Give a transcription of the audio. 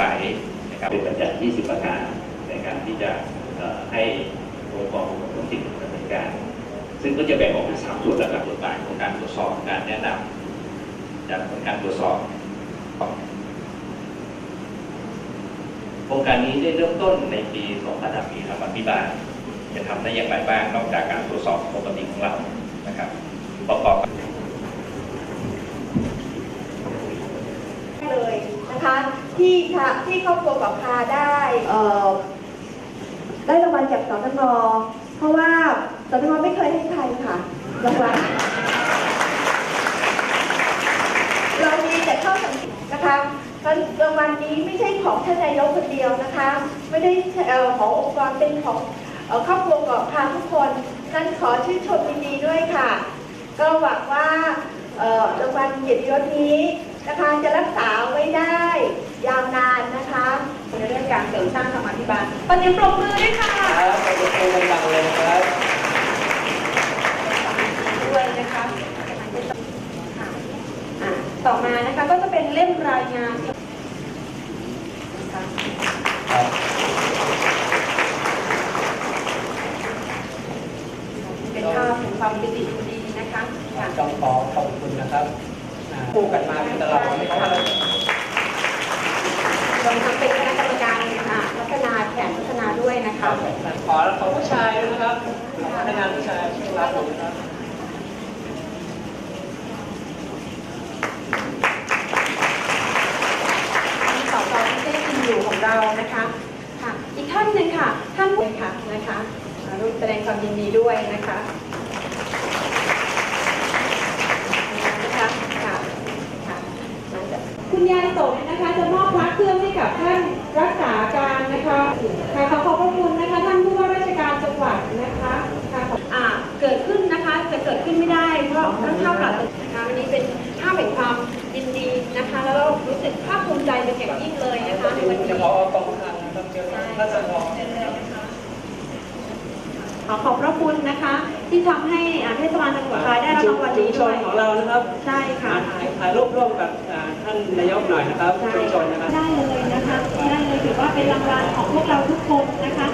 ตุนะครับเป็นปัจจัย20 ประการในการที่จะให้องค์กรปกครองท้องถิ่นดำเนินการ ซึ่งก็จะแบ่งออกเป็นสามส่วนหลักๆบทบาทของการตรวจสอบการแนะนำจากผลการตรวจสอบโครงการนี้ได้เริ่มต้นในปี2000ปีครับอภิบาลจะทำได้อย่างไรบ้างนอกจากการตรวจสอบปกติของเรานะครับประกอบกับ เลยนะคะ ที่ค่ะที่ครอบครัวกับพาได้เอ่อได้รางวัลจากสตงเพราะว่าสตงไม่เคยให้ใครค่ะรางวัลเรามีแต่เข้าสังเกตนะคะรางวัลนี้ไม่ใช่ของท่านนายกคนเดียวนะคะ ไม่ได้ขององค์กรเป็นของครอบครัวกับพาทุกคนนั้นขอชื่นชมยินดีด้วยค่ะ ก็หวังว่ารางวัลเกียรติยศนี้ นะคะจะรักษาไว้ได้ยาวนานนะคะในเรื่องการเสริมสร้างธรรมาภิบาลปฏิปรบมือด้วยค่ะครับขอบคุณดังๆเลยนะครับด้วยนะคะอะต่อมานะคะก็จะเป็นเล่มรายงานนะคะครับเป็นภาพแห่งความปิติยินดีนะคะค่ะต้องขอขอบคุณนะครับอ่า คู่กันมาเป็นตลอดนะครับรวมทั้งเป็นคณะกรรมการอะพัฒนาแผนพัฒนาด้วยนะครัคะบขอขอผู้ชายด้วยนะครับพนักงานผู้ชายช่วยรับผมนะครับมีสสที่ได้กินอยู่ของเรานะคะค่ะอีกท่านหนึ่งค่ะ ท่านเลยค่ะนะคะอ่าร่วมแสดงความยินดีด้วยนะคะนะคะค่ะค่ะมาจาก คุณยายสมนะคะ จะมอบพระเครื่องให้กับท่านรักษาการนะคะค่ะขอขอบพระคุณนะคะ ท่านผู้ว่าราชการจังหวัดนะคะค่ะขอบอ่าเกิดขึ้นนะคะจะเกิดขึ้นไม่ได้ เพราะต้องเท่ากับนะคะวันนี้เป็นภาพแห่งความยินดีนะคะ แล้วก็รู้สึกภาคภูมิใจเป็นอย่างยิ่งเลยนะคะในวันเฉนี้พาะกองทัพนะครับเจอท่านสมองขอขอบพระคุณนะคะ ที่ทำให้อ่าเทศบาลตำรวจรายได้รับรางวัลชุนี้มชด้วนยของเรานะครับใช่ค่ะถ่ายถ่ายรูปร่วมกับอ่าท่านนายกหน่อยนะครับชุมชนนะครับ ได้เลยนะคะ ได้เลยถือว่าเป็นรางวัลของพวกเราทุกคนนะคะ